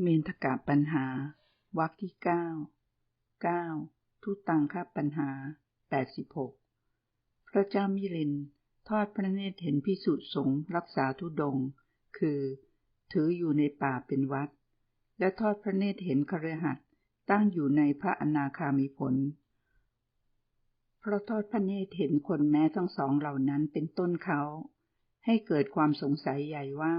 เมนทกาปัญหาวรรคที่เก้าเก้าทุตังคปัญหาแปดสิบหกพระเจ้ามิลินทอดพระเนตรเห็นพิสุสงรักษาทุดง คือ ถืออยู่ในป่าเป็นวัด และทอดพระเนตรเห็นครหัสตั้งอยู่ในพระอนาคามีผล เพราะทอดพระเนตรเห็นคนแม้ทั้งสองเหล่านั้นเป็นต้นเขา ให้เกิดความสงสัยใหญ่ว่า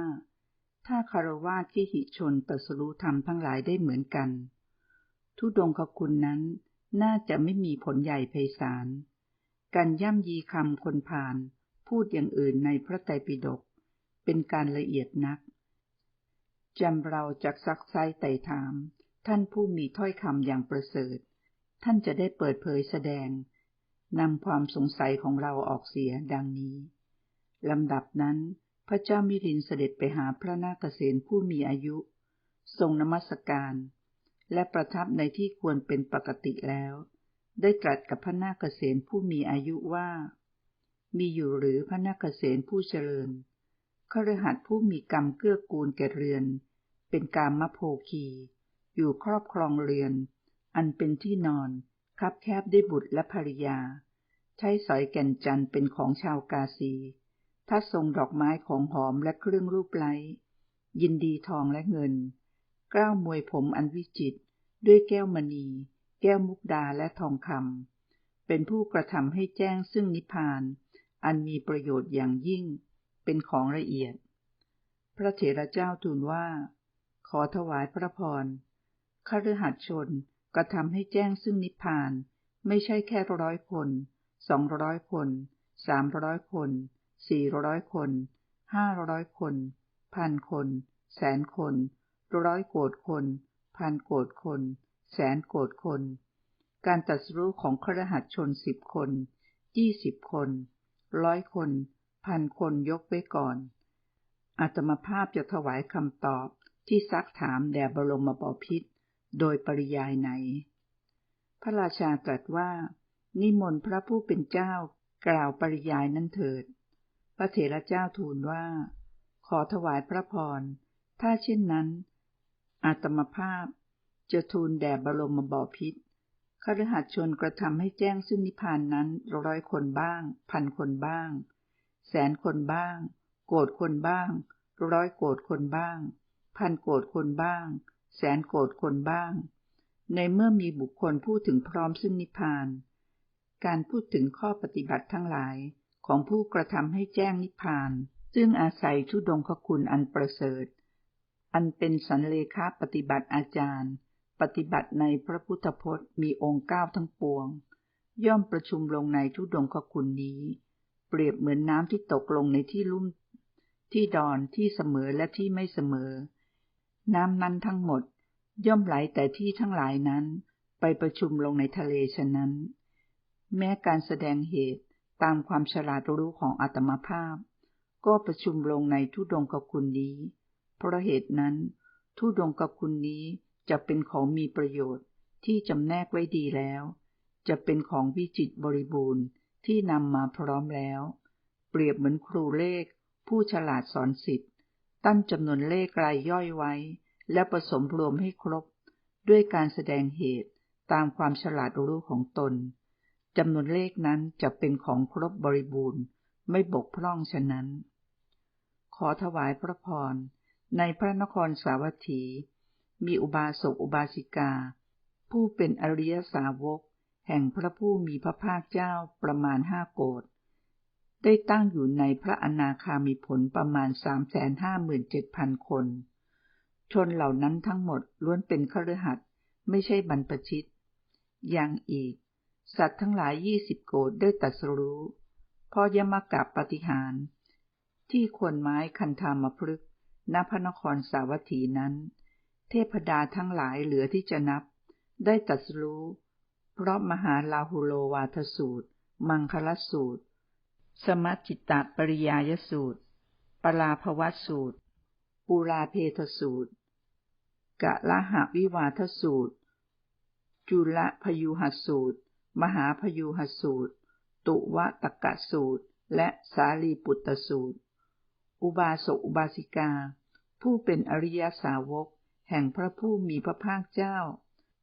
ถ้าคารวะที่หิชนตัสรู้ธรรมทั้งหลายได้เหมือนกัน ทุดงคคุณนั้นน่าจะไม่มีผลใหญ่ไพศาล การย่ำยีคำคนผ่านพูดอย่างอื่นในพระไตรปิฎกเป็นการละเอียดนักจำเราจากซักไซไต่ถาม ท่านผู้มีถ้อยคำอย่างประเสริฐ ท่านจะได้เปิดเผยแสดงนำความสงสัยของเราออกเสียดังนี้ลำดับนั้น พระเจ้ามิรินเสด็จไปหาพระนาคเษนผู้มีอายุ ทรงนมัสการ และประทับในที่ควรเป็นปกติแล้ว ได้ตรัสกับพระนาคเษนผู้มีอายุว่า มีอยู่หรือพระนาคเษนผู้เจริญขรหัสผู้มีกรรมเกื้อกูลแก่เรือน เป็นการมโพคี อยู่ครอบครองเรือน อันเป็นที่นอนคับแคบได้บุตรและภริยา ใช้สอยแก่นจันเป็นของชาวกาซี ถ้าทรงดอกไม้ของหอมและเครื่องรูปไล้ ยินดีทองและเงิน กล้าวมวยผมอันวิจิต ด้วยแก้วมณี แก้วมุกดาและทองคำ เป็นผู้กระทำให้แจ้งซึ่งนิพพาน อันมีประโยชน์อย่างยิ่ง เป็นของละเอียด พระเถระเจ้าทูลว่า ขอถวายพระพรขรหัสชนกระทำให้แจ้งซึ่งนิพพาน ไม่ใช่แค่ร้อยคน สองร้อยคน สามร้อยคน สี่ร้อยคน ห้าร้อยคน พันคน แสนคน ร้อยโกดคน พันโกดคน แสนโกดคน การตัดสู้ของครหัสชนสิบคน ยี่สิบคน ร้อยคน พันคนยกไว้ก่อน อาตมาภาพจะถวายคำตอบที่ซักถามแด่บรมบพิษโดยปริยายไหน พระราชาตรัสว่า นิมนต์พระผู้เป็นเจ้ากล่าวปริยายนั้นเถิด ระเถระเจ้าทูลว่า ขอถวายพระพร ถ้าเช่นนั้น อาตมภาพจะทูลแด่บรมบพิษคฤหัสชนกระทำให้แจ้งซึ่งนิพพานนั้นร้อยคนบ้าง พันคนบ้าง แสนคนบ้าง โกรธคนบ้าง ร้อยโกรธคนบ้าง พันโกรธคนบ้าง แสนโกรธคนบ้าง ในเมื่อมีบุคคลพูดถึงพร้อมซึ่งนิพพาน การพูดถึงข้อปฏิบัติทั้งหลาย ของผู้กระทำให้แจ้งนิพพาน ซึ่งอาศัยชุดงคคุณอันประเสริฐ อันเป็นสันเลขาปฏิบัติอาจารย์ ปฏิบัติในพระพุทธพจน์มีองค์เก้าทั้งปวง ย่อมประชุมลงในทุดงคคุณนี้ เปรียบเหมือนน้ำที่ตกลงในที่ลุ่ม ที่ดอนที่เสมอและที่ไม่เสมอ น้ำนั้นทั้งหมด ย่อมไหลแต่ที่ทั้งหลายนั้น ไปประชุมลงในทะเลฉะนั้น แม้การแสดงเหตุ ตามความฉลาดรู้ของอาตมาภาพ ก็ประชุมลงในทุดงกคุณนี้ เพราะเหตุนั้น ทุดงกคุณนี้จะเป็นของมีประโยชน์ที่จำแนกไว้ดีแล้ว จะเป็นของวิจิตบริบูรณ์ที่นำมาพร้อมแล้ว เปรียบเหมือนครูเลข ผู้ฉลาดสอนสิทธิ์ตั้งจำนวนเลขรายย่อยไว้ และผสมรวมให้ครบ ด้วยการแสดงเหตุตามความฉลาดรู้ของตน จำนวนเลขนั้นจะเป็นของครบบริบูรณ์ ไม่บกพร่องฉะนั้น ขอถวายพระพร ในพระนครสาวัตถี มีอุบาสกอุบาสิกา ผู้เป็นอริยสาวก แห่งพระผู้มีพระภาคเจ้าประมาณห้าโกดได้ตั้งอยู่ในพระอนาคามีผลประมาณสามแสนห้าหมื่นเจ็ดพันคน ชนเหล่านั้นทั้งหมดล้วนเป็นคฤหัสถ์ไม่ใช่บรรพชิต ยังอีก สัตว์ทั้งหลายยี่สิบโกดได้ตัดสรู้พอยมกับปฏิหารที่ควรไม้คันธามพฤกณพระนครสาวัตถีนั้น เทพดาทั้งหลายเหลือที่จะนับ ได้ตัดสรู้ เพราะมหาลาหุโลวาทสูตร มังคลสูตร สมัจิตตปริยายสูตร ปลาภวัตสูตร ปูราเพทสูตร กะละหะวิวาทสูตร จุลพยุหสูตร มหาพยูหสูตร ตุวะตะกะสูตร และสาลีปุตตสูตร อุบาสกอุบาสิกา ผู้เป็นอริยสาวก แห่งพระผู้มีพระภาคเจ้า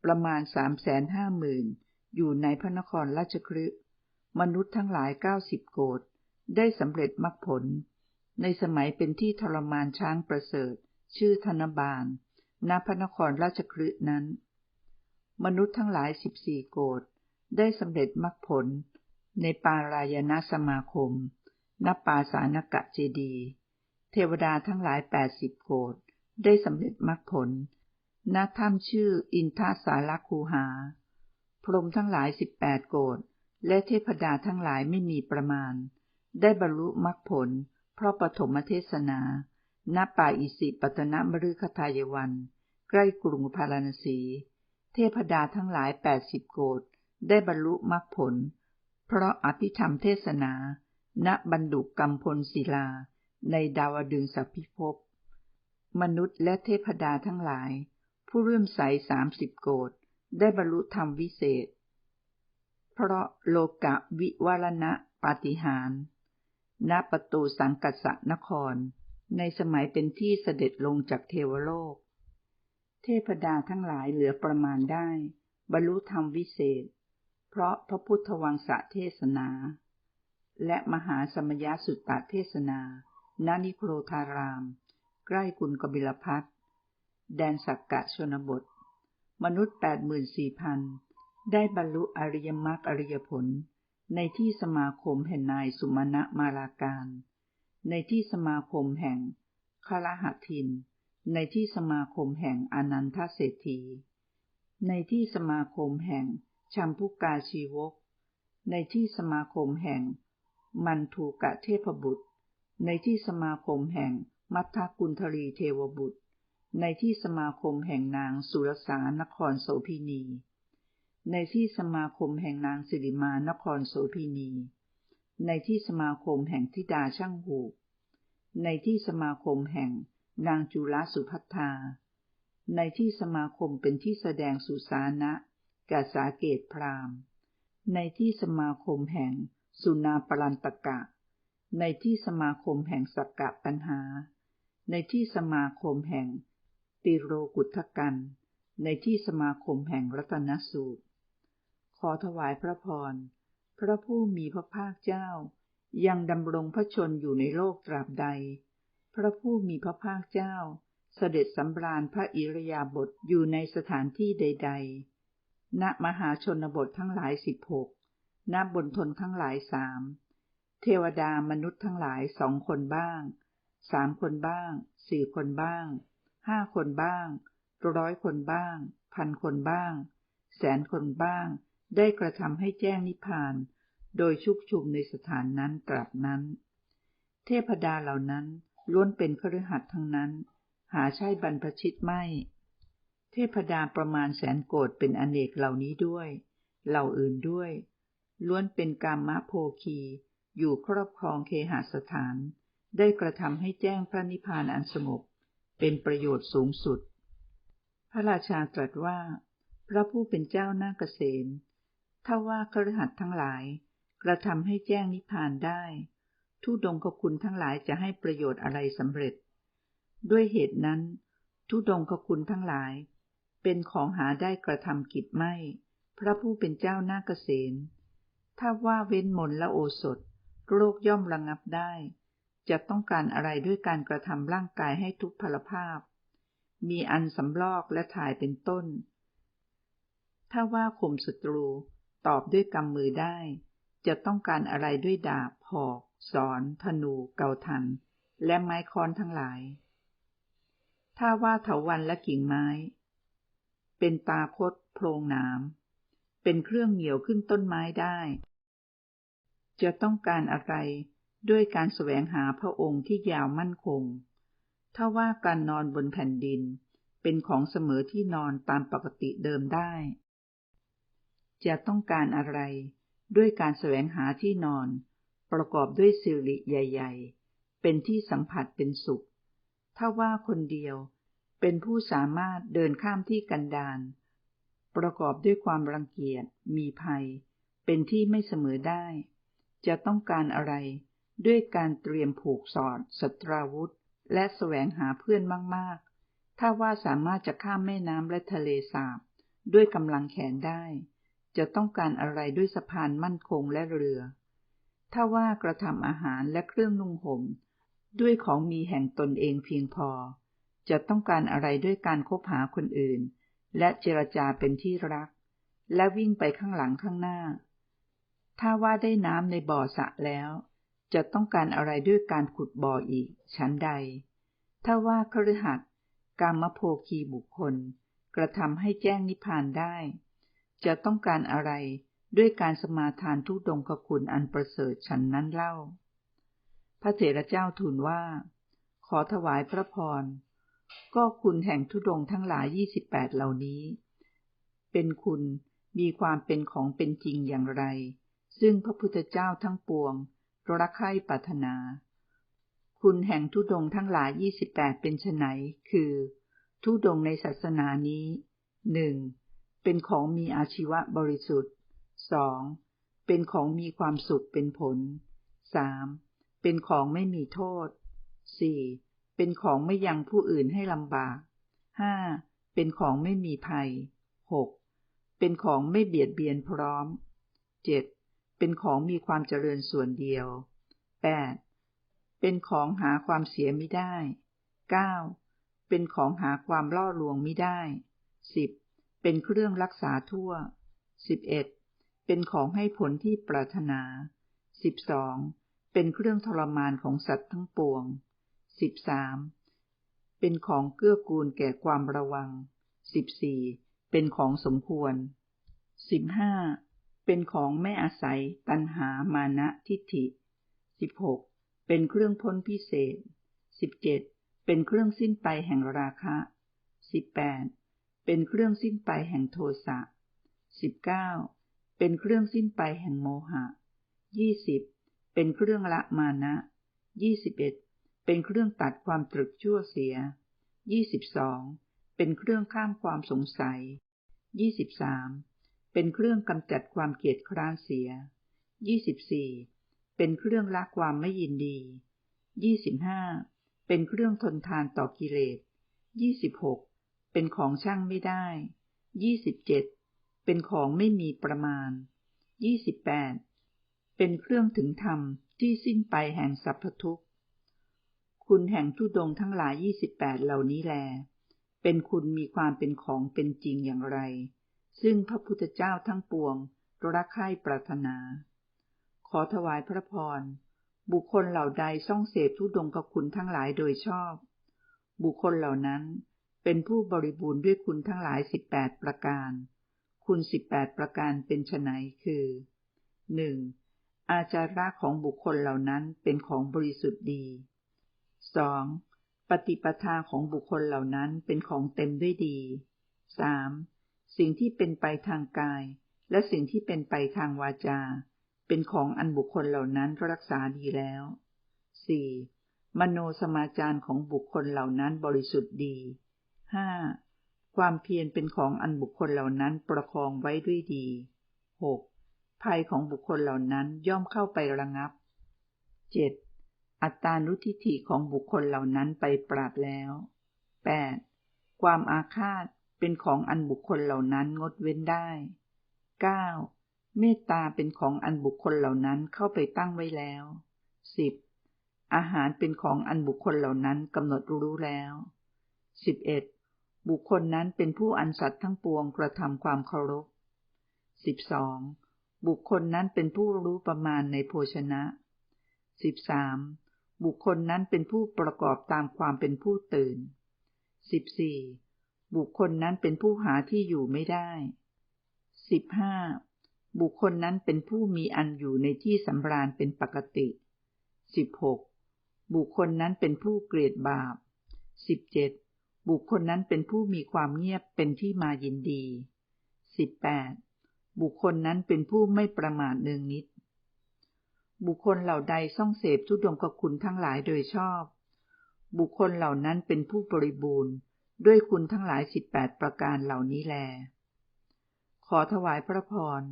ประมาณสามแสนห้าหมื่นอยู่ในพระนครราชคฤห์มนุษย์ทั้งหลายเก้าสิบโกดได้สำเร็จมรรคผล ในสมัยเป็นที่ทรมานช้างประเสริฐ ชื่อธนบาลณพระนครราชคฤห์นั้น มนุษย์ทั้งหลายสิบสี่โกด ได้สำเร็จมรรคผล ในปารายณสมาคมณปาสานกะเจดี เทวดาทั้งหลายแปดสิบโกดได้สำเร็จมรรคผลณถ้ำชื่ออินทาสาลคูหา พรหมทั้งหลายสิบแปดโกดและเทพดาทั้งหลายไม่มีประมาณ ได้บรรลุมรรคผล เพราะปฐมเทศนาณป่าอิสิปตนมฤคทายวัน ใกล้กรุงพาราณสี เทพดาทั้งหลายแปดสิบโกด ได้บรรลุมรรคผล เพราะอภิธรรมเทศนา ณบรรดุกรรมพลศิลา ในดาวดึงสัพพิภพ มนุษย์และเทพดาทั้งหลาย ผู้เรื่มใสสามสิบโกดได้บรรลุธรรมวิเศษ เพราะโลกะวิวารณะปาฏิหาร ณประตูสังกัสสนคร ในสมัยเป็นที่เสด็จลงจากเทวโลก เทพดาทั้งหลายเหลือประมาณได้ บรรลุธรรมวิเศษ เพราะพระพุทธวังสะเทศนา และมหาสมยสุตตเทศนาณนิโครธาราม ใกล้กุลกบิลพัทแดนสักกะชนบท มนุษย์แปดหมื่นสี่พันได้บรรลุอริยมรรคอริยผล ในที่สมาคมแห่งนายสุมาณะมาลาการ ในที่สมาคมแห่งคาลหทิน ในที่สมาคมแห่งอนันทเศรษฐี ในที่สมาคมแห่ง ชัมพุกาชีวก ในที่สมาคมแห่ง มันทูกะเทพบุตร ในที่สมาคมแห่งมัทธกุลทรีเทวบุตร ในที่สมาคมแห่งนางสุรสานครโสพินี ในที่สมาคมแห่งนางสิริมานครโสพินี ในที่สมาคมแห่งทิดาช่างหูในที่สมาคมแห่งนางจุลสุพัทธา ในที่สมาคมเป็นที่แสดงสุสานะ กาสาเกตพรามในที่สมาคมแห่งสุนาปรันตกะ ในที่สมาคมแห่งสักกะปัญหา ในที่สมาคมแห่งติโรกุทกัน ในที่สมาคมแห่งรัตนสูตร ขอถวายพระพร พระผู้มีพระภาคเจ้า ยังดำรงพระชนอยู่ในโลกตราบใด พระผู้มีพระภาคเจ้า เสด็จสำราญพระอิรยาบถอยู่ในสถานที่ใด ๆ ณมหาชนบททั้งหลายสิบหกณบนทนทั้งหลายสามเทวดามนุษย์ทั้งหลายสองคนบ้าง สามคนบ้าง สี่คนบ้าง ห้าคนบ้าง ร้อยคนบ้าง พันคนบ้าง แสนคนบ้าง ได้กระทำให้แจ้งนิพพาน โดยชุกชุมในสถานนั้นตราบนั้น เทพดาเหล่านั้นล้วนเป็นคฤหัสถ์ทั้งนั้น หาใช่บรรพชิตไม่ เทพดาประมาณแสนโกดเป็นอเนกเหล่านี้ด้วย เหล่าอื่นด้วย ล้วนเป็นกามะโพคี อยู่ครอบครองเคหสถาน ได้กระทำให้แจ้งพระนิพพานอันสงบ เป็นประโยชน์สูงสุด พระราชาตรัสว่า พระผู้เป็นเจ้าหน้าเกษม ถ้าว่าครหัสทั้งหลาย กระทำให้แจ้งนิพพานได้ทุดงกคุณทั้งหลายจะให้ประโยชน์อะไรสำเร็จ ด้วยเหตุนั้น ทุดงกคุณทั้งหลาย เป็นของหาได้กระทำกิจไม่ พระผู้เป็นเจ้านาเกษมถ้าว่าเว้นมนและโอสถ โรคย่อมระงับได้ จะต้องการอะไรด้วยการกระทำร่างกายให้ทุกพลภาพ มีอันสำลอกและถ่ายเป็นต้น ถ้าว่าข่มศัตรูตอบด้วยกำมือได้ จะต้องการอะไรด้วยดาบหอก สอน ธนู เกาทัน และไม้ค้อนทั้งหลาย ถ้าว่าเถาวันและกิ่งไม้ เป็นตาคดโพรงน้ำเป็นเครื่องเหนียวขึ้นต้นไม้ได้ จะต้องการอะไรด้วยการแสวงหาพระองค์ที่ยาวมั่นคง ถ้าว่าการนอนบนแผ่นดิน เป็นของเสมอที่นอนตามปกติเดิมได้ จะต้องการอะไรด้วยการแสวงหาที่นอน ประกอบด้วยสิริใหญ่ ๆ เป็นที่สัมผัสเป็นสุข ถ้าว่าคนเดียว เป็นผู้สามารถเดินข้ามที่กันดารประกอบด้วยความรังเกียจ มีภัย เป็นที่ไม่เสมอได้ จะต้องการอะไร ด้วยการเตรียมผูกสอดสตราวุธ และแสวงหาเพื่อนมาก ๆ ถ้าว่าสามารถจะข้ามแม่น้ำและทะเลสาบ ด้วยกำลังแขนได้ จะต้องการอะไรด้วยสะพานมั่นคงและเรือ ถ้าว่ากระทำอาหารและเครื่องนุ่งห่ม ด้วยของมีแห่งตนเองเพียงพอ จะต้องการอะไรด้วยการคบหาคนอื่น และเจรจาเป็นที่รัก และวิ่งไปข้างหลังข้างหน้า ถ้าว่าได้น้ำในบ่อสะแล้ว จะต้องการอะไรด้วยการขุดบ่ออีก ชั้นใด ถ้าว่าคฤหัสถ์กามโภคีบุคคล กระทำให้แจ้งนิพพานได้ จะต้องการอะไรด้วยการสมาทานทุดงกคุณอันประเสริฐฉันนั้นเล่า พระเถระเจ้าทูลว่า ขอถวายพระพร ก็คุณแห่งทุดงทั้งหลายยี่สิบแปดเหล่านี้ เป็นคุณมีความเป็นของเป็นจริงอย่างไร ซึ่งพระพุทธเจ้าทั้งปวงรักใคร่ปรารถนา คุณแห่งทุดงทั้งหลายยี่สิบแปดเป็นไนคือ ทุดงในศาสนานี้หนึ่งเป็นของมีอาชีวะบริสุทธิ์สองเป็นของมีความสุขเป็นผลสามเป็นของไม่มีโทษ 4. เป็นของไม่ยังผู้อื่นให้ลำบาก 5. เป็นของไม่มีภัย 6. เป็นของไม่เบียดเบียนพร้อม 7. เป็นของมีความเจริญส่วนเดียว 8. เป็นของหาความเสียไม่ได้ 9. เป็นของหาความล่อลวงไม่ได้ 10. เป็นเครื่องรักษาทั่ว 11. เป็นของให้ผลที่ปรารถนา 12. เป็นเครื่องทรมานของสัตว์ทั้งปวง สิบสามเป็นของเกื้อกูลแก่ความระวังสิบสี่เป็นของสมควรสิบห้าเป็นของไม่อาศัยตัณหามานะทิฏฐิสิบหกเป็นเครื่องพ้นพิเศษสิบเจ็ดเป็นเครื่องสิ้นไปแห่งราคะสิบแปดเป็นเครื่องสิ้นไปแห่งโทสะสิบเก้าเป็นเครื่องสิ้นไปแห่งโมหะยี่สิบเป็นเครื่องละมานะยี่สิบเอ็ด เป็นเครื่องตัดความตรึกชั่วเสียยี่สิบสองเป็นเครื่องข้ามความสงสัยยี่สิบสามเป็นเครื่องกำจัดความเกียดคร้านเสียยี่สิบสี่เป็นเครื่องละความไม่ยินดียี่สิบห้าเป็นเครื่องทนทานต่อกิเลสยี่สิบหกเป็นของช่างไม่ได้ยี่สิบเจ็ดเป็นของไม่มีประมาณยี่สิบแปดเป็นเครื่องถึงธรรมที่สิ้นไปแห่งสัพพทุก คุณแห่งทุดงทั้งหลายยี่สิบแปดเหล่านี้แล เป็นคุณมีความเป็นของเป็นจริงอย่างไร ซึ่งพระพุทธเจ้าทั้งปวงรักใคร่ปรารถนา ขอถวายพระพร บุคคลเหล่าใดซ่องเสพทุดงกับคุณทั้งหลายโดยชอบ บุคคลเหล่านั้นเป็นผู้บริบูรณ์ด้วยคุณทั้งหลายสิบแปดประการ คุณสิบแปดประการเป็นไนคือหนึ่งอาจาระของบุคคลเหล่านั้นเป็นของบริสุทธิ์ดี 2. ปฏิปทาของบุคคลเหล่านั้นเป็นของเต็มด้วยดี 3. สิ่งที่เป็นไปทางกาย และสิ่งที่เป็นไปทางวาจา เป็นของอันบุคคลเหล่านั้นรักษาดีแล้ว 4. มโนสมาจารของบุคคลเหล่านั้นบริสุทธิ์ดี 5. ความเพียรเป็นของอันบุคคลเหล่านั้นประคองไว้ด้วยดี 6. ภัยของบุคคลเหล่านั้นย่อมเข้าไประงับ 7. อัตตานุทิฏฐิของบุคคลเหล่านั้นไปปราบแล้ว 8. ความอาฆาตเป็นของอันบุคคลเหล่านั้นงดเว้นได้ 9. เมตตาเป็นของอันบุคคลเหล่านั้นเข้าไปตั้งไว้แล้ว 10. อาหารเป็นของอันบุคคลเหล่านั้นกำหนดรู้แล้ว 11. บุคคลนั้นเป็นผู้อันสัตว์ทั้งปวงกระทำความเคารพ 12. บุคคลนั้นเป็นผู้รู้ประมาณในโภชนะ 13. บุคคลนั้นเป็นผู้ประกอบตามความเป็นผู้ตื่น 14. บุคคลนั้นเป็นผู้หาที่อยู่ไม่ได้ 15. บุคคลนั้นเป็นผู้มีอันอยู่ในที่สำราญเป็นปกติ 16. บุคคลนั้นเป็นผู้เกลียดบาป 17. บุคคลนั้นเป็นผู้มีความเงียบเป็นที่มายินดี 18. บุคคลนั้นเป็นผู้ไม่ประมาทเนืองนิด บุคคลเหล่าใดซ่องเสพทุดงกคุณทั้งหลายโดยชอบ บุคคลเหล่านั้นเป็นผู้บริบูรณ์ ด้วยคุณทั้งหลายสิบแปดประการเหล่านี้แล ขอถวายพระพร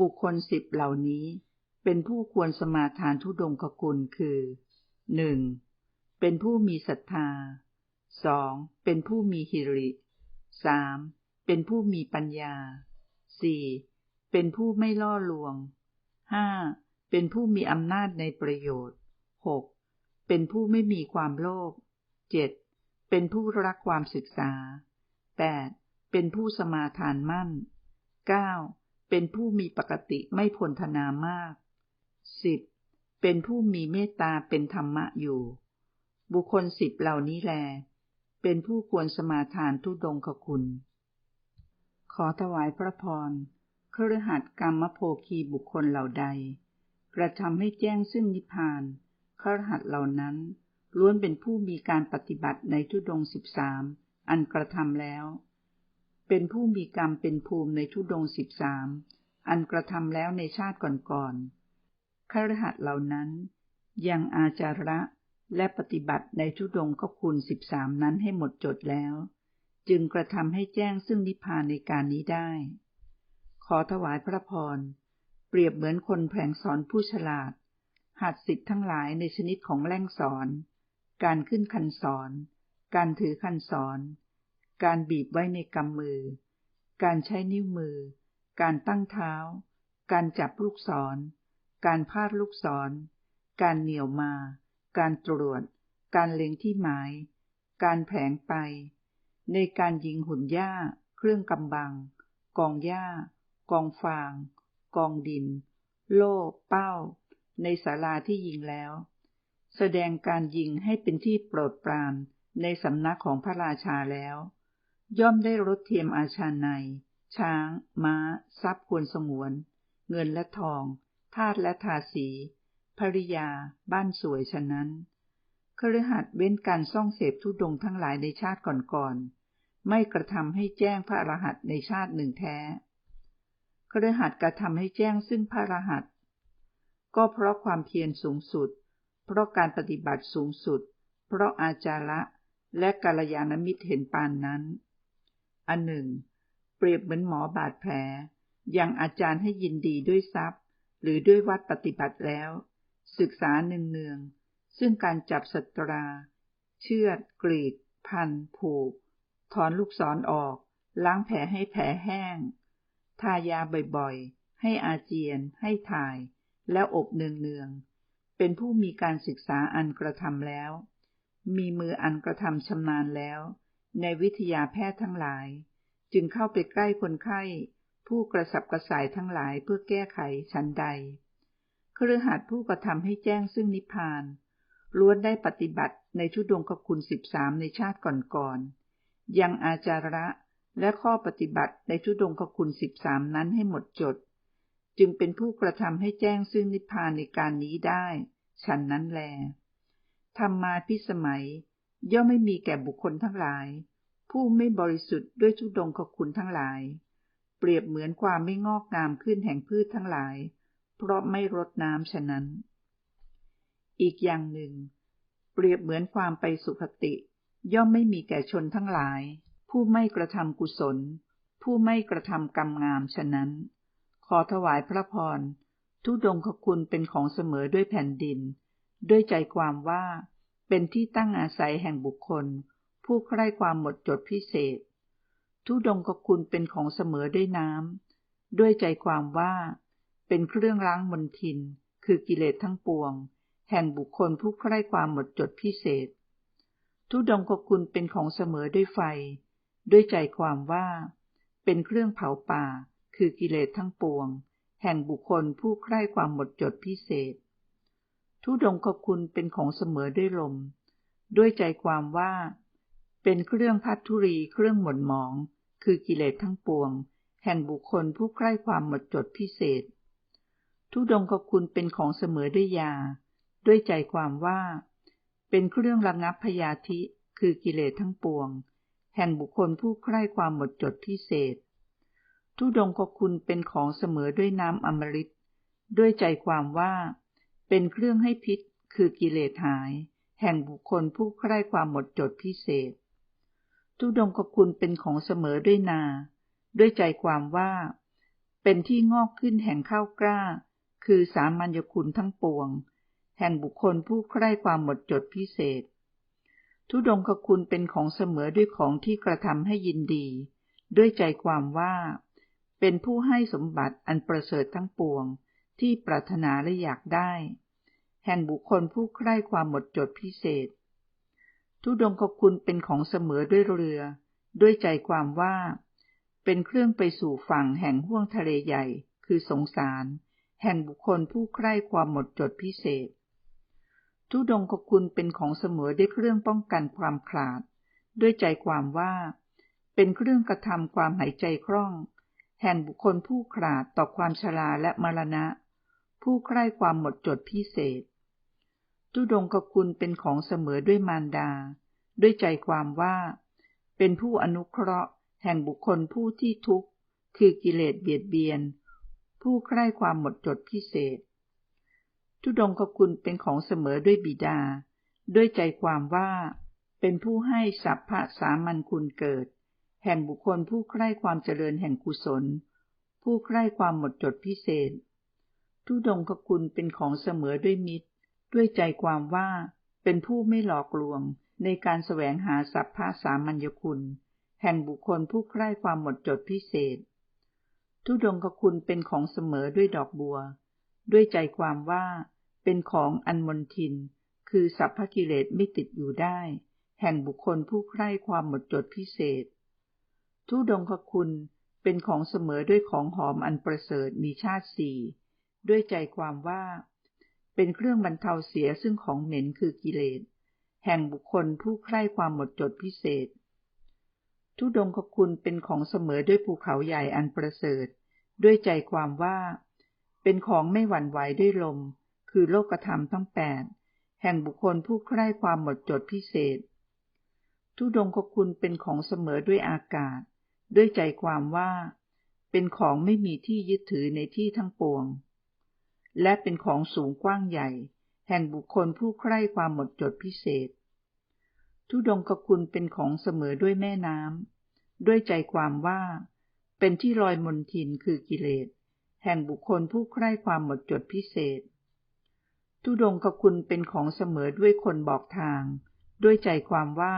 บุคคลสิบเหล่านี้ เป็นผู้ควรสมาทานทุดงกคุณคือหนึ่งเป็นผู้มีศรัทธาสองเป็นผู้มีหิริสามเป็นผู้มีปัญญาสี่เป็นผู้ไม่ล่อลวงห้า เป็นผู้มีอำนาจในประโยชน์หกเป็นผู้ไม่มีความโลภเจ็ดเป็นผู้รักความศึกษาแปดเป็นผู้สมาทานมั่นเก้าเป็นผู้มีปกติไม่พลธนามากสิบเป็นผู้มีเมตตาเป็นธรรมะอยู่ บุคคลสิบเหล่านี้แล เป็นผู้ควรสมาทานทุดงคคุณ ขอถวายพระพรเครือหัดกรรมโภคีบุคคลเหล่าใด กระทำให้แจ้งซึ่งนิพพานเครหัดเหล่านั้นล้วนเป็นผู้มีการปฏิบัติในทุดงสิบสามอันกระทำแล้ว เป็นผู้มีกรรมเป็นภูมิในทุดงสิบสามอันกระทำแล้วในชาติก่อนๆครหัสเหล่านั้น ยังอาจาระและปฏิบัติในทุดงก็คุณสิบสามนั้นให้หมดจดแล้ว จึงกระทำให้แจ้งซึ่งนิพพานในการนี้ได้ ขอถวายพระพร รียบเหมือนคนแผลงสอนผู้ฉลาด หัดสิทธิ์ทั้งหลายในชนิดของแล่งสอน การขึ้นคันสอน การถือคันสอน การบีบไว้ในกำมือ การใช้นิ้วมือ การตั้งเท้า การจับลูกศร การพาดลูกศร การเหนี่ยวมา การตรวจ การเล็งที่หมาย การแผงไป ในการยิงหุ่นหญ้า เครื่องกำบัง กองหญ้ากองฟาง กองดิน โล่เป้า ในศาลาที่ยิงแล้ว แสดงการยิงให้เป็นที่โปรดปรานในสำนักของพระราชาแล้ว ย่อมได้รถเทียมอาชาใน ช้าง ม้า ทรัพย์ควรสงวน เงินและทอง ทาสและทาสีภริยา บ้านสวยฉะนั้นคฤหัสถ์เว้นการซ่องเสพทุดงทั้งหลายในชาติก่อนๆ ไม่กระทำให้แจ้งพระอรหันต์ในชาติหนึ่งแท้ ฤหัสกระทำให้แจ้งซึ่งพระรหันต์ก็เพราะความเพียรสูงสุด เพราะการปฏิบัติสูงสุด เพราะอาจาระและกัลยาณมิตรเห็นปานนั้น อันหนึ่ง เปรียบเหมือนหมอบาดแผล ยังอาจารย์ให้ยินดีด้วยทรัพย์ หรือด้วยวัดปฏิบัติแล้ว ศึกษาเนืองๆซึ่งการจับสตรา เชือด กรีด พัน ผูก ถอนลูกศรอออก ล้างแผลให้แผลแห้ง ทายาบ่อยๆ ให้อาเจียน ให้ถ่าย แล้วอบเนืองๆ เป็นผู้มีการศึกษาอันกระทำแล้ว มีมืออันกระทำชำนาญแล้ว ในวิทยาแพทย์ทั้งหลาย จึงเข้าไปใกล้คนไข้ ผู้กระสับกระส่ายทั้งหลายเพื่อแก้ไขชั้นใดครือหัดผู้กระทำให้แจ้งซึ่งนิพพาน ล้วนได้ปฏิบัติในชุดดวงขคุณสิบสามในชาติก่อนๆ ยังอาจาระ และข้อปฏิบัติในชุดงขคุณสิบสามนั้นให้หมดจด จึงเป็นผู้กระทำให้แจ้งซึ่งนิพพานในการนี้ได้ ฉันนั้นแลธรรมาพิสมัย ย่อมไม่มีแก่บุคคลทั้งหลาย ผู้ไม่บริสุทธิ์ด้วยชุดงขคุณทั้งหลาย เปรียบเหมือนความไม่งอกงามขึ้นแห่งพืชทั้งหลาย เพราะไม่รดน้ำฉะนั้น อีกอย่างหนึ่ง เปรียบเหมือนความไปสุขติ ย่อมไม่มีแก่ชนทั้งหลาย ผู้ไม่กระทำกุศล ผู้ไม่กระทำกรรมงามฉะนั้น ขอถวายพระพร ทุดงคคุณเป็นของเสมอด้วยแผ่นดิน ด้วยใจความว่า เป็นที่ตั้งอาศัยแห่งบุคคล ผู้ใคร่ความหมดจดพิเศษ ทุดงคคุณเป็นของเสมอด้วยน้ำ ด้วยใจความว่า เป็นเครื่องล้างมนทิน คือกิเลสทั้งปวง แห่งบุคคลผู้ใคร่ความหมดจดพิเศษ ทุดงคคุณเป็นของเสมอด้วยไฟ ด้วยใจความว่า เป็นเครื่องเผาป่า คือกิเลสทั้งปวง แห่งบุคคลผู้ใคร่ความหมดจดพิเศษ ทุดงคคุณเป็นของเสมอด้วยลม ด้วยใจความว่า เป็นเครื่องพัดทุรีเครื่องหม่นหมอง คือกิเลสทั้งปวง แห่งบุคคลผู้ใคร่ความหมดจดพิเศษ ทุดงคคุณเป็นของเสมอด้วยยา ด้วยใจความว่า เป็นเครื่องระงับพยาธิ คือกิเลสทั้งปวง แห่งบุคคลผู้ใคร่ความหมดจดพิเศษ ทุดงคคุณเป็นของเสมอด้วยน้ำอมฤต ด้วยใจความว่า เป็นเครื่องให้พิษคือกิเลสหาย แห่งบุคคลผู้ใคร่ความหมดจดพิเศษ ทุดงคคุณเป็นของเสมอด้วยนา ด้วยใจความว่า เป็นที่งอกขึ้นแห่งข้าวกล้า คือสามัญญคุณทั้งปวง แห่งบุคคลผู้ใคร่ความหมดจดพิเศษ ทุดงคคุณเป็นของเสมอด้วยของที่กระทำให้ยินดี ด้วยใจความว่า เป็นผู้ให้สมบัติอันประเสริฐทั้งปวง ที่ปรารถนาและอยากได้ แห่งบุคคลผู้ใคร่ความหมดจดพิเศษ ทุดงคคุณเป็นของเสมอด้วยเรือ ด้วยใจความว่า เป็นเครื่องไปสู่ฝั่งแห่งห้วงทะเลใหญ่ คือสงสาร แห่งบุคคลผู้ใคร่ความหมดจดพิเศษ ทุดงคคุณเป็นของเสมอด้วยเครื่องป้องกันความขาด ด้วยใจความว่า เป็นเครื่องกระทำความหายใจคล่อง แห่งบุคคลผู้ขาดต่อความชราและมรณะ ผู้ใคร่ความหมดจดพิเศษ ทุดงกคุณเป็นของเสมอด้วยมารดา ด้วยใจความว่า เป็นผู้อนุเคราะห์ แห่งบุคคลผู้ที่ทุกข์ คือกิเลสเบียดเบียน ผู้ใคร่ความหมดจดพิเศษ ทุดงกคุณเป็นของเสมอด้วยบิดา ด้วยใจความว่า เป็นผู้ให้สัพพะสามัญคุณเกิด แห่งบุคคลผู้ใคร่ความเจริญแห่งกุศล ผู้ใคร่ความหมดจดพิเศษ ทุดงคคุณเป็นของเสมอด้วยมิตร ด้วยใจความว่าเป็นผู้ไม่หลอกลวงในการแสวงหาสัพพะสามัญญคุณ แห่งบุคคลผู้ใคร่ความหมดจดพิเศษ ทุดงคคุณเป็นของเสมอด้วยดอกบัว ด้วยใจความว่า เป็นของอันมนทิน คือสัพพกิเลสไม่ติดอยู่ได้ แห่งบุคคลผู้ใคร่ความหมดจดพิเศษ ทุดงคคุณเป็นของเสมอด้วยของหอมอันประเสริฐมีชาติสี่ด้วยใจความว่า เป็นเครื่องบรรเทาเสียซึ่งของเหม็นคือกิเลส แห่งบุคคลผู้ใคร่ความหมดจดพิเศษ ทุดงคคุณเป็นของเสมอด้วยภูเขาใหญ่อันประเสริฐ ด้วยใจความว่า เป็นของไม่หวั่นไหวด้วยลม คือโลกธรรมทั้งแปดแห่งบุคคลผู้ใคร่ความหมดจดพิเศษ ทุดงคคุณเป็นของเสมอด้วยอากาศ ด้วยใจความว่า เป็นของไม่มีที่ยึดถือในที่ทั้งปวง และเป็นของสูงกว้างใหญ่ แห่งบุคคลผู้ใคร่ความหมดจดพิเศษ ทุดงกคุณเป็นของเสมอด้วยแม่น้ำด้วยใจความว่า เป็นที่ลอยมนทินคือกิเลส แห่งบุคคลผู้ใคร่ความหมดจดพิเศษ ทุดงกคุณเป็นของเสมอด้วยคนบอกทาง ด้วยใจความว่า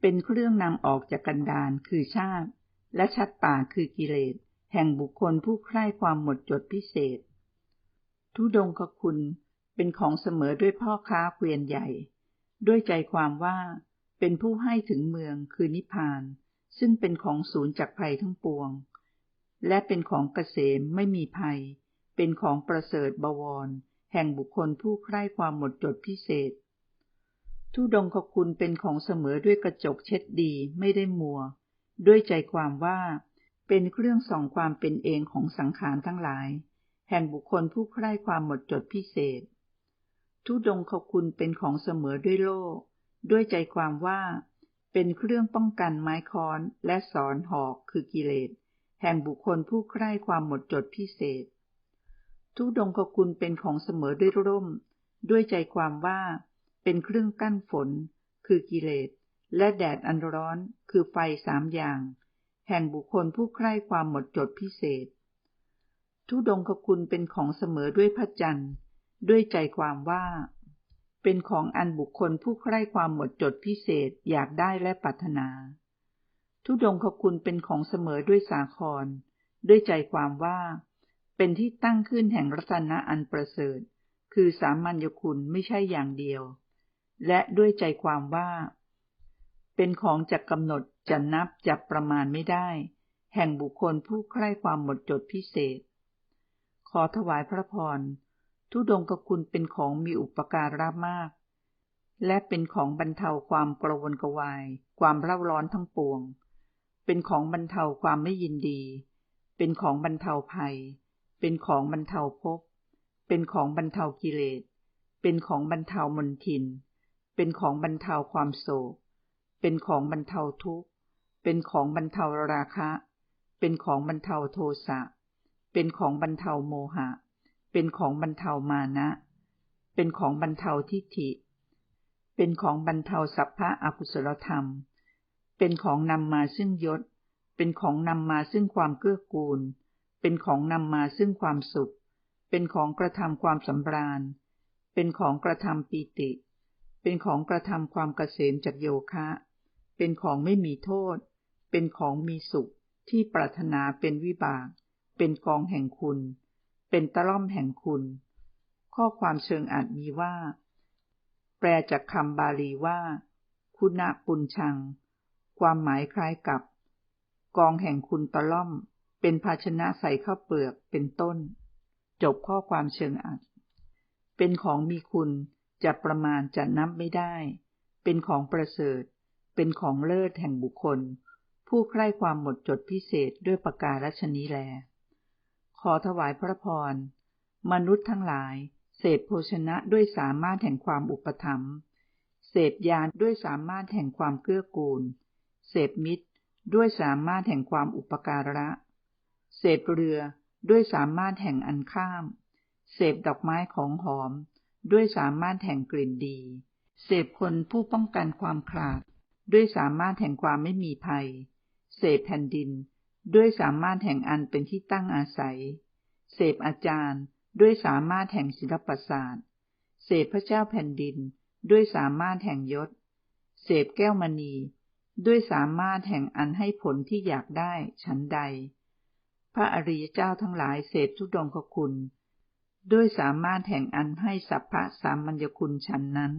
เป็นเครื่องนำออกจากกันดานคือชาติ และชัดป่าคือกิเลส แห่งบุคคลผู้ใคร่ความหมดจดพิเศษ ทุดงคคุณเป็นของเสมอด้วยพ่อค้าเกวียนใหญ่ ด้วยใจความว่า เป็นผู้ให้ถึงเมืองคือนิพพาน ซึ่งเป็นของศูนย์จากภัยทั้งปวง และเป็นของเกษมไม่มีภัย เป็นของประเสริฐบวร แห่งบุคคลผู้ใคร่ความหมดจดพิเศษ ทุดงคคุณเป็นของเสมอด้วยกระจกเช็ดดีไม่ได้มัว ด้วยใจความว่า เป็นเครื่องส่องความเป็นเองของสังขารทั้งหลาย แห่งบุคคลผู้ใคร่ความหมดจดพิเศษ ทุดงขคุณเป็นของเสมอด้วยโล่ด้วยใจความว่า เป็นเครื่องป้องกันไม้ค้อนและสอนหอกคือกิเลสแห่งบุคคลผู้ใคร่ความหมดจดพิเศษ ทุดงขคุณเป็นของเสมอด้วยร่ม ด้วยใจความว่า เป็นเครื่องกั้นฝน คือกิเลส และแดดอันร้อนคือไฟสามอย่าง แห่งบุคคลผู้ใคร่ความหมดจดพิเศษ ทุดงคคุณเป็นของเสมอด้วยพระจันทร์ ด้วยใจความว่า เป็นของอันบุคคลผู้ใคร่ความหมดจดพิเศษอยากได้และปรารถนา ทุดงคคุณเป็นของเสมอด้วยสาคร ด้วยใจความว่า เป็นที่ตั้งขึ้นแห่งรัตนะอันประเสริฐ คือสามัญญคุณไม่ใช่อย่างเดียว และด้วยใจความว่า เป็นของจะกำหนดจะนับจับประมาณไม่ได้ แห่งบุคคลผู้ใคร่ความหมดจดพิเศษ ขอถวายพระพรทุดงกคุณเป็นของมีอุปการะมาก และเป็นของบรรเทาความกระวนกระวาย ความเร่าร้อนทั้งปวง เป็นของบรรเทาความไม่ยินดี เป็นของบรรเทาภัย เป็นของบรรเทาภพ เป็นของบรรเทากิเลส เป็นของบรรเทามนทิน เป็นของบรรเทาความโศก เป็นของบรรเทาทุกข์ เป็นของบรรเทาราคะ เป็นของบรรเทาโทสะ เป็นของบรรเทาโมหะ เป็นของบรรเทามานะ เป็นของบรรเทาทิฏฐิ เป็นของบรรเทาสัพพะอกุศลธรรม เป็นของนำมาซึ่งยศ เป็นของนำมาซึ่งความเกื้อกูล เป็นของนำมาซึ่งความสุข เป็นของกระทำความสำราญ เป็นของกระทำปีติ เป็นของกระทำความเกษมจากโยคะ เป็นของไม่มีโทษ เป็นของมีสุขที่ปรารถนาเป็นวิบาก เป็นกองแห่งคุณ เป็นตะล่อมแห่งคุณ ข้อความเชิงอาจมีว่า แปลจากคำบาลีว่า คุณะปุญชัง ความหมายคล้ายกับ กองแห่งคุณตะล่อม เป็นภาชนะใส่ข้าวเปลือกเป็นต้น จบข้อความเชิงอัด เป็นของมีคุณจะประมาณจะนับไม่ได้ เป็นของประเสริฐ เป็นของเลิศแห่งบุคคล ผู้ใคร่ความหมดจดพิเศษด้วยประกาศชนีแล ขอถวายพระพร มนุษย์ทั้งหลายเสพโภชนะด้วยสามารถแห่งความอุปถัมภ์เสพยานด้วยสามารถแห่งความเกื้อกูลเสพมิตรด้วยสามารถแห่งความอุปการะ เสพเรือด้วยสามารถแห่งอันข้าม เสพดอกไม้ของหอม ด้วยสามารถแห่งกลิ่นดี เสพคนผู้ป้องกันความขาด ด้วยสามารถแห่งความไม่มีภัย เสพแผ่นดิน ด้วยสามารถแห่งอันเป็นที่ตั้งอาศัย เสพอาจารย์ ด้วยสามารถแห่งศิลปศาสตร์ เสพพระเจ้าแผ่นดิน ด้วยสามารถแห่งยศ เสพแก้วมณี ด้วยสามารถแห่งอันให้ผลที่อยากได้ฉันใด พระอริยเจ้าทั้งหลายเสพทุดงคคุณ ด้วยสามารถแห่งอันให้สัพพะสามัญญคุณชั้นนั้น